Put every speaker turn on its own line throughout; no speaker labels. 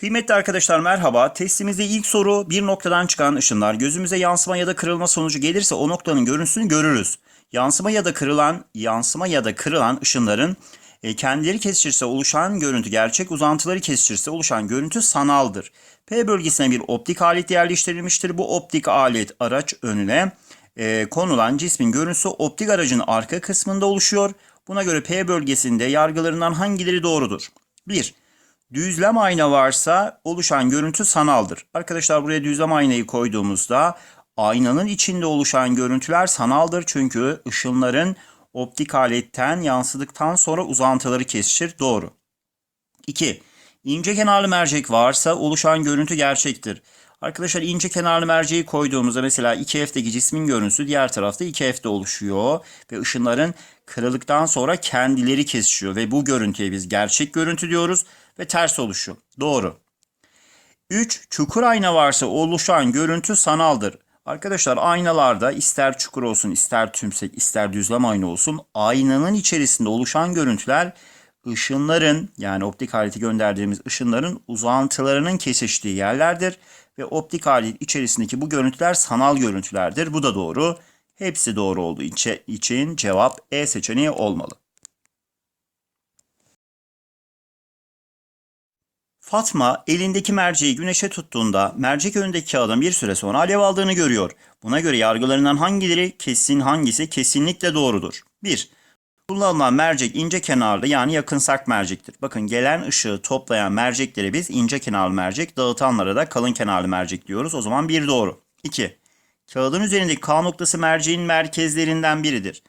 Kıymetli arkadaşlar merhaba. Testimizde ilk soru bir noktadan çıkan ışınlar gözümüze yansıma ya da kırılma sonucu gelirse o noktanın görüntüsünü görürüz. Yansıma ya da kırılan yansıma ya da kırılan ışınların e, kendileri kesişirse oluşan görüntü gerçek, uzantıları kesişirse oluşan görüntü sanaldır. P bölgesine bir optik alet yerleştirilmiştir. Bu optik alet araç önüne e, konulan cismin görüntüsü optik aracın arka kısmında oluşuyor. Buna göre P bölgesinde yargılarından hangileri doğrudur? 1. Düzlem ayna varsa oluşan görüntü sanaldır. Arkadaşlar buraya düzlem aynayı koyduğumuzda aynanın içinde oluşan görüntüler sanaldır. Çünkü ışınların optik aletten yansıdıktan sonra uzantıları kesişir. Doğru. 2. İnce kenarlı mercek varsa oluşan görüntü gerçektir. Arkadaşlar ince kenarlı merceği koyduğumuzda mesela 2F'deki cismin görüntüsü diğer tarafta 2F'de oluşuyor ve ışınların kırıldıktan sonra kendileri kesişiyor ve bu görüntüye biz gerçek görüntü diyoruz ve ters oluşuyor. Doğru. 3. Çukur ayna varsa oluşan görüntü sanaldır. Arkadaşlar aynalarda ister çukur olsun, ister tümsek, ister düzlem ayna olsun aynanın içerisinde oluşan görüntüler ışınların yani optik aleti gönderdiğimiz ışınların uzantılarının kesiştiği yerlerdir ve optik alet içerisindeki bu görüntüler sanal görüntülerdir. Bu da doğru. Hepsi doğru olduğu için cevap E seçeneği olmalı. Fatma elindeki merceği güneşe tuttuğunda mercek önündeki kağıdın bir süre sonra alev aldığını görüyor. Buna göre yargılarından hangileri kesin hangisi kesinlikle doğrudur? 1. Kullanılan mercek ince kenarlı yani yakınsak mercektir. Bakın gelen ışığı toplayan mercekleri biz ince kenarlı mercek, dağıtanlara da kalın kenarlı mercek diyoruz. O zaman bir doğru. 2. Kağıdın üzerindeki K noktası merceğin merkezlerinden biridir.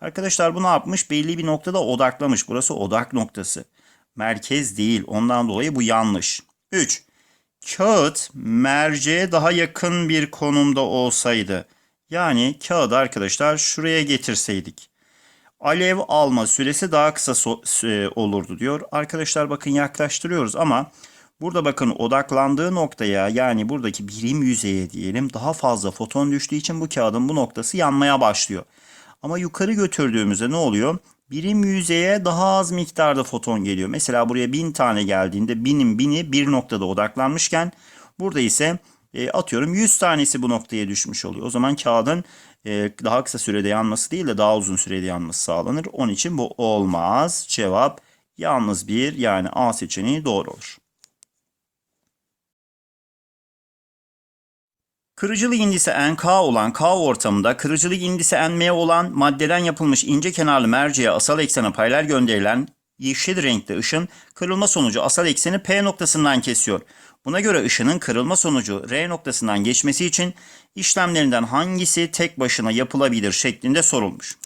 Arkadaşlar bu ne yapmış? Belli bir noktada odaklamış. Burası odak noktası. Merkez değil. Ondan dolayı bu yanlış. 3. Kağıt merceğe daha yakın bir konumda olsaydı. Yani kağıdı arkadaşlar şuraya getirseydik. Alev alma süresi daha kısa so- e, olurdu diyor. Arkadaşlar bakın yaklaştırıyoruz ama burada bakın odaklandığı noktaya yani buradaki birim yüzeye diyelim daha fazla foton düştüğü için bu kağıdın bu noktası yanmaya başlıyor. Ama yukarı götürdüğümüzde ne oluyor? Birim yüzeye daha az miktarda foton geliyor. Mesela buraya bin tane geldiğinde binin bini bir noktada odaklanmışken burada ise e, atıyorum 100 tanesi bu noktaya düşmüş oluyor. O zaman kağıdın e, daha kısa sürede yanması değil de daha uzun sürede yanması sağlanır. Onun için bu olmaz. Cevap yalnız bir yani A seçeneği doğru olur. Kırıcılık indisi NK olan K ortamında kırıcılık indisi NM olan maddeden yapılmış ince kenarlı merceğe asal eksene paralel gönderilen yeşil renkli ışın kırılma sonucu asal ekseni P noktasından kesiyor. Buna göre ışının kırılma sonucu R noktasından geçmesi için işlemlerinden hangisi tek başına yapılabilir şeklinde sorulmuş.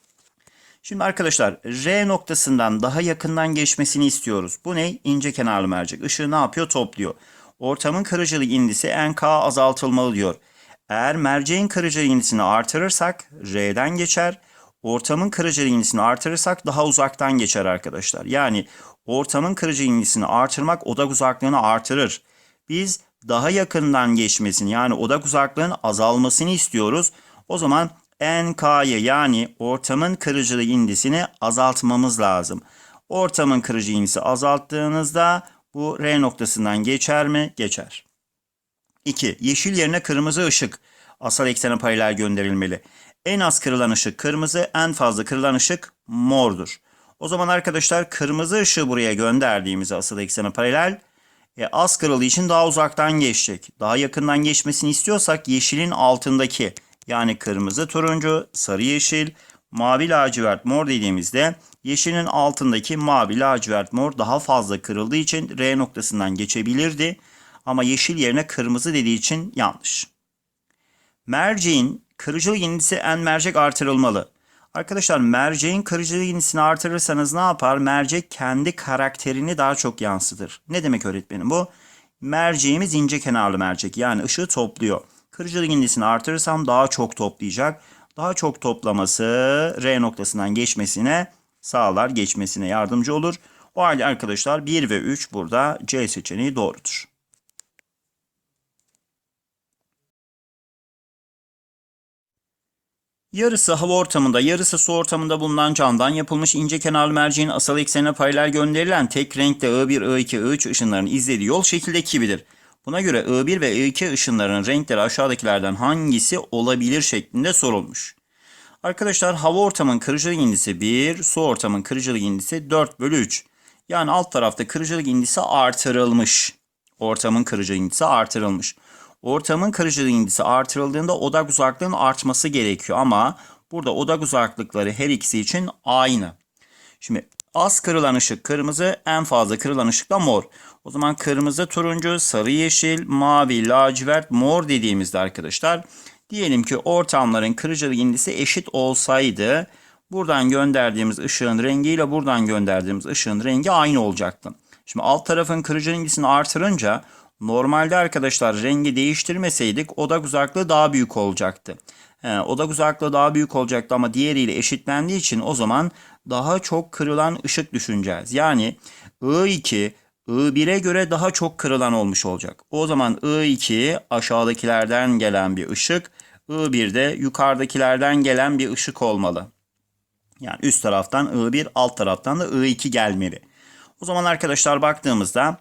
Şimdi arkadaşlar R noktasından daha yakından geçmesini istiyoruz. Bu ne? İnce kenarlı mercek. Işığı ne yapıyor? Topluyor. Ortamın kırıcılık indisi NK azaltılmalı diyor. Eğer merceğin kırıcılık indisini artırırsak R'den geçer. Ortamın kırıcılık indisini artırırsak daha uzaktan geçer arkadaşlar. Yani ortamın kırıcılık indisini artırmak odak uzaklığını artırır. Biz daha yakından geçmesini yani odak uzaklığının azalmasını istiyoruz. O zaman NK'yı yani ortamın kırıcılık indisini azaltmamız lazım. Ortamın kırıcı indisi azalttığınızda bu R noktasından geçer mi? Geçer. 2. Yeşil yerine kırmızı ışık asal eksene paralel gönderilmeli. En az kırılan ışık kırmızı, en fazla kırılan ışık mordur. O zaman arkadaşlar kırmızı ışığı buraya gönderdiğimizde asal eksene paralel e, az kırıldığı için daha uzaktan geçecek. Daha yakından geçmesini istiyorsak yeşilin altındaki yani kırmızı turuncu, sarı yeşil, mavi lacivert mor dediğimizde yeşilin altındaki mavi lacivert mor daha fazla kırıldığı için R noktasından geçebilirdi. Ama yeşil yerine kırmızı dediği için yanlış. Merceğin kırıcılık indisi en mercek artırılmalı. Arkadaşlar merceğin kırıcılık indisini artırırsanız ne yapar? Mercek kendi karakterini daha çok yansıtır. Ne demek öğretmenim bu? Merceğimiz ince kenarlı mercek yani ışığı topluyor. Kırıcılık indisini artırırsam daha çok toplayacak. Daha çok toplaması R noktasından geçmesine sağlar, geçmesine yardımcı olur. O halde arkadaşlar 1 ve 3 burada C seçeneği doğrudur. Yarısı hava ortamında, yarısı su ortamında bulunan camdan yapılmış ince kenarlı merceğin asal eksenine paralel gönderilen tek renkte I1, I2, I3 ışınlarının izlediği yol şekildeki gibidir. Buna göre I1 ve I2 ışınlarının renkleri aşağıdakilerden hangisi olabilir şeklinde sorulmuş. Arkadaşlar hava ortamın kırıcılık indisi 1, su ortamın kırıcılık indisi 4 bölü 3. Yani alt tarafta kırıcılık indisi artırılmış. Ortamın kırıcılık indisi artırılmış. Ortamın kırıcılık indisi artırıldığında odak uzaklığının artması gerekiyor ama burada odak uzaklıkları her ikisi için aynı. Şimdi az kırılan ışık kırmızı, en fazla kırılan ışık da mor. O zaman kırmızı, turuncu, sarı, yeşil, mavi, lacivert, mor dediğimizde arkadaşlar diyelim ki ortamların kırıcılık indisi eşit olsaydı buradan gönderdiğimiz ışığın rengiyle buradan gönderdiğimiz ışığın rengi aynı olacaktı. Şimdi alt tarafın kırıcılık indisini artırınca normalde arkadaşlar rengi değiştirmeseydik odak uzaklığı daha büyük olacaktı. He, odak uzaklığı daha büyük olacaktı ama diğeriyle eşitlendiği için o zaman daha çok kırılan ışık düşüneceğiz. Yani I2 I1'e göre daha çok kırılan olmuş olacak. O zaman I2 aşağıdakilerden gelen bir ışık, I1 de yukarıdakilerden gelen bir ışık olmalı. Yani üst taraftan I1, alt taraftan da I2 gelmeli. O zaman arkadaşlar baktığımızda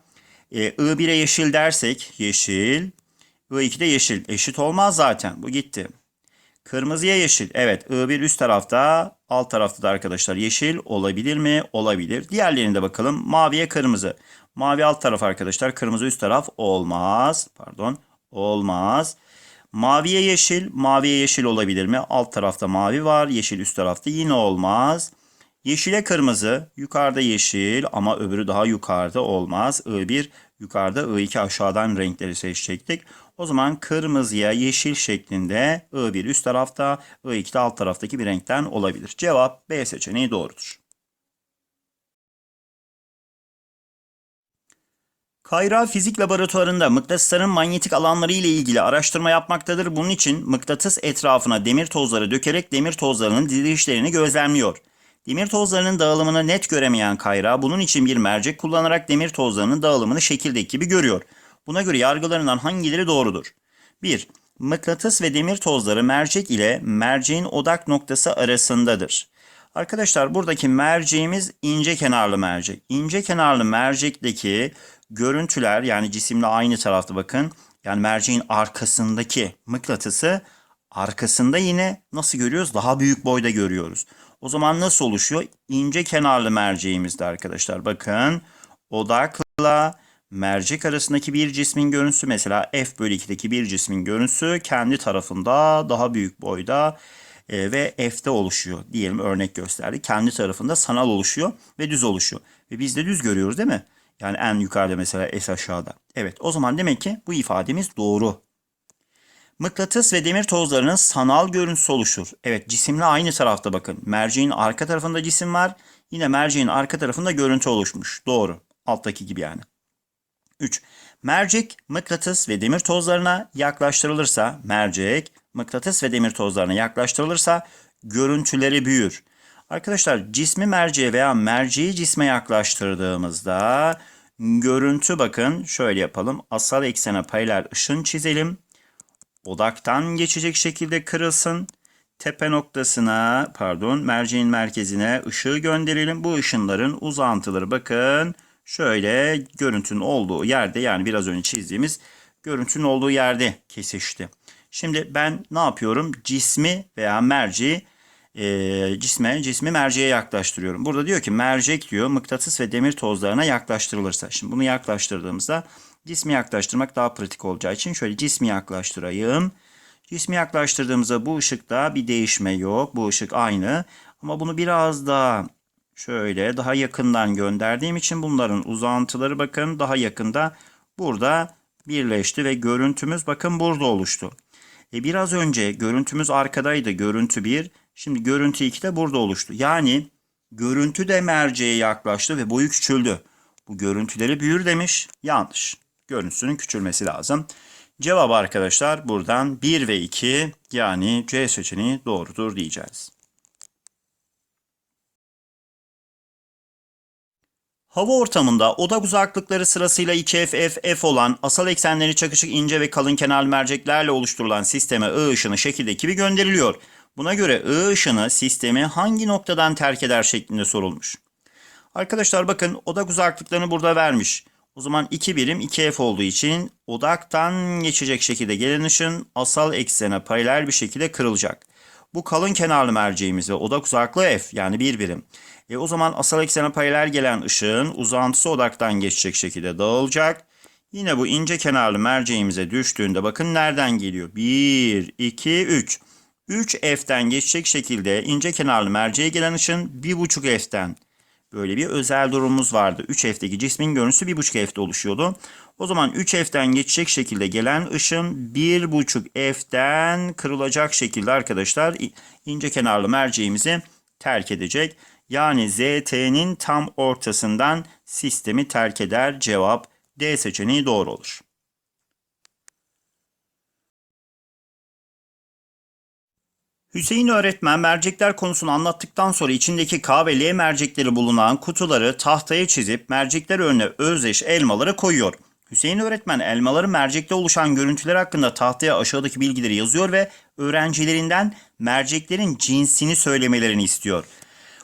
e, I1'e yeşil dersek yeşil, I2 de yeşil. Eşit olmaz zaten. Bu gitti. Kırmızıya yeşil. Evet I1 üst tarafta alt tarafta da arkadaşlar yeşil olabilir mi? Olabilir. Diğerlerine de bakalım. Maviye kırmızı. Mavi alt taraf arkadaşlar. Kırmızı üst taraf olmaz. Pardon olmaz. Maviye yeşil. Maviye yeşil olabilir mi? Alt tarafta mavi var. Yeşil üst tarafta yine olmaz. Yeşile kırmızı. Yukarıda yeşil ama öbürü daha yukarıda olmaz. I1 yukarıda I2 aşağıdan renkleri seçecektik. O zaman kırmızıya yeşil şeklinde I1 üst tarafta, I2 de alt taraftaki bir renkten olabilir. Cevap B seçeneği doğrudur. Kayra Fizik Laboratuvarında mıknatısların manyetik alanları ile ilgili araştırma yapmaktadır. Bunun için mıknatıs etrafına demir tozları dökerek demir tozlarının dizilişlerini gözlemliyor. Demir tozlarının dağılımını net göremeyen Kayra bunun için bir mercek kullanarak demir tozlarının dağılımını şekildeki gibi görüyor. Buna göre yargılarından hangileri doğrudur? 1. Mıknatıs ve demir tozları mercek ile merceğin odak noktası arasındadır. Arkadaşlar buradaki merceğimiz ince kenarlı mercek. İnce kenarlı mercekteki görüntüler yani cisimle aynı tarafta bakın. Yani merceğin arkasındaki mıknatısı arkasında yine nasıl görüyoruz? Daha büyük boyda görüyoruz. O zaman nasıl oluşuyor? İnce kenarlı merceğimizde arkadaşlar bakın odakla mercek arasındaki bir cismin görüntüsü mesela f bölü 2'deki bir cismin görüntüsü kendi tarafında daha büyük boyda e, ve f'te oluşuyor. Diyelim örnek gösterdi. Kendi tarafında sanal oluşuyor ve düz oluşuyor. Ve biz de düz görüyoruz değil mi? Yani en yukarıda mesela S aşağıda. Evet o zaman demek ki bu ifademiz doğru. Mıknatıs ve demir tozlarının sanal görüntüsü oluşur. Evet cisimle aynı tarafta bakın. Merceğin arka tarafında cisim var. Yine merceğin arka tarafında görüntü oluşmuş. Doğru. Alttaki gibi yani. 3. Mercek, mıknatıs ve demir tozlarına yaklaştırılırsa, mercek, mıknatıs ve demir tozlarına yaklaştırılırsa görüntüleri büyür. Arkadaşlar cismi merceğe veya merceği cisme yaklaştırdığımızda görüntü bakın şöyle yapalım. Asal eksene paralel ışın çizelim. Odaktan geçecek şekilde kırılsın. Tepe noktasına pardon merceğin merkezine ışığı gönderelim. Bu ışınların uzantıları bakın şöyle görüntünün olduğu yerde yani biraz önce çizdiğimiz görüntünün olduğu yerde kesişti. Şimdi ben ne yapıyorum? Cismi veya merceği e, cisme, cismi merceğe yaklaştırıyorum. Burada diyor ki mercek diyor mıknatıs ve demir tozlarına yaklaştırılırsa. Şimdi bunu yaklaştırdığımızda cismi yaklaştırmak daha pratik olacağı için şöyle cismi yaklaştırayım. Cismi yaklaştırdığımızda bu ışıkta bir değişme yok. Bu ışık aynı. Ama bunu biraz daha şöyle daha yakından gönderdiğim için bunların uzantıları bakın daha yakında burada birleşti ve görüntümüz bakın burada oluştu. E biraz önce görüntümüz arkadaydı. Görüntü 1. Şimdi görüntü 2 de burada oluştu. Yani görüntü de merceğe yaklaştı ve boyu küçüldü. Bu görüntüleri büyür demiş. Yanlış. Görüntüsünün küçülmesi lazım. Cevap arkadaşlar buradan 1 ve 2 yani C seçeneği doğrudur diyeceğiz. Hava ortamında odak uzaklıkları sırasıyla 2F, F, olan asal eksenleri çakışık ince ve kalın kenarlı merceklerle oluşturulan sisteme I ışını şekildeki gibi gönderiliyor. Buna göre I ışını sistemi hangi noktadan terk eder şeklinde sorulmuş. Arkadaşlar bakın odak uzaklıklarını burada vermiş. O zaman 2 birim 2F olduğu için odaktan geçecek şekilde gelen ışın asal eksene paralel bir şekilde kırılacak. Bu kalın kenarlı merceğimiz ve odak uzaklığı F yani 1 birim. E o zaman asal eksene paralel gelen ışığın uzantısı odaktan geçecek şekilde dağılacak. Yine bu ince kenarlı merceğimize düştüğünde bakın nereden geliyor? 1, 2, 3. 3 F'den geçecek şekilde ince kenarlı merceğe gelen ışın 1,5 F'den. Böyle bir özel durumumuz vardı. 3F'deki cismin görüntüsü 1,5 F'de oluşuyordu. O zaman 3F'den geçecek şekilde gelen ışın 1,5 F'den kırılacak şekilde arkadaşlar ince kenarlı merceğimizi terk edecek. Yani ZT'nin tam ortasından sistemi terk eder. Cevap D seçeneği doğru olur. Hüseyin öğretmen mercekler konusunu anlattıktan sonra içindeki K mercekleri bulunan kutuları tahtaya çizip mercekler önüne özdeş elmaları koyuyor. Hüseyin öğretmen elmaların mercekte oluşan görüntüler hakkında tahtaya aşağıdaki bilgileri yazıyor ve öğrencilerinden merceklerin cinsini söylemelerini istiyor.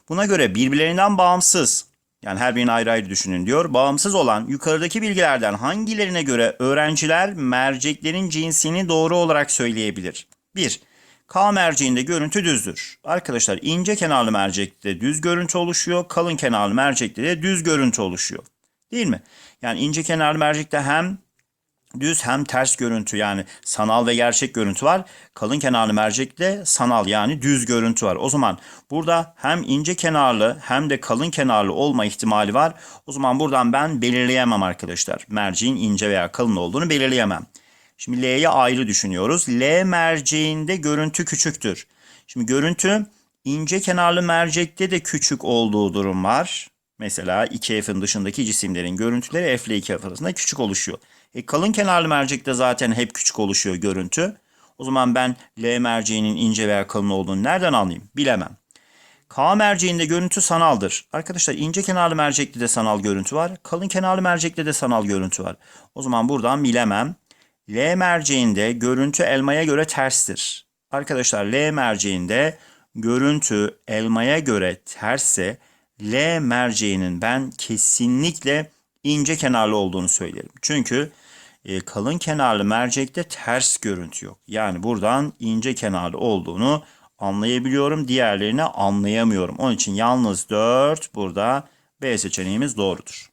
Buna göre birbirlerinden bağımsız yani her birini ayrı ayrı düşünün diyor. Bağımsız olan yukarıdaki bilgilerden hangilerine göre öğrenciler merceklerin cinsini doğru olarak söyleyebilir? 1. K merceğinde görüntü düzdür. Arkadaşlar ince kenarlı mercekte düz görüntü oluşuyor. Kalın kenarlı mercekte de düz görüntü oluşuyor. Değil mi? Yani ince kenarlı mercekte hem düz hem ters görüntü yani sanal ve gerçek görüntü var. Kalın kenarlı mercekte sanal yani düz görüntü var. O zaman burada hem ince kenarlı hem de kalın kenarlı olma ihtimali var. O zaman buradan ben belirleyemem arkadaşlar. Merceğin ince veya kalın olduğunu belirleyemem. Şimdi L'yi ayrı düşünüyoruz. L merceğinde görüntü küçüktür. Şimdi görüntü ince kenarlı mercekte de küçük olduğu durum var. Mesela 2F'in dışındaki cisimlerin görüntüleri F ile 2F arasında küçük oluşuyor. E, kalın kenarlı mercekte zaten hep küçük oluşuyor görüntü. O zaman ben L merceğinin ince veya kalın olduğunu nereden anlayayım? Bilemem. K merceğinde görüntü sanaldır. Arkadaşlar ince kenarlı mercekte de sanal görüntü var. Kalın kenarlı mercekte de sanal görüntü var. O zaman buradan bilemem. L merceğinde görüntü elmaya göre terstir. Arkadaşlar L merceğinde görüntü elmaya göre tersse L merceğinin ben kesinlikle ince kenarlı olduğunu söylerim. Çünkü e, kalın kenarlı mercekte ters görüntü yok. Yani buradan ince kenarlı olduğunu anlayabiliyorum. Diğerlerini anlayamıyorum. Onun için yalnız 4 burada B seçeneğimiz doğrudur.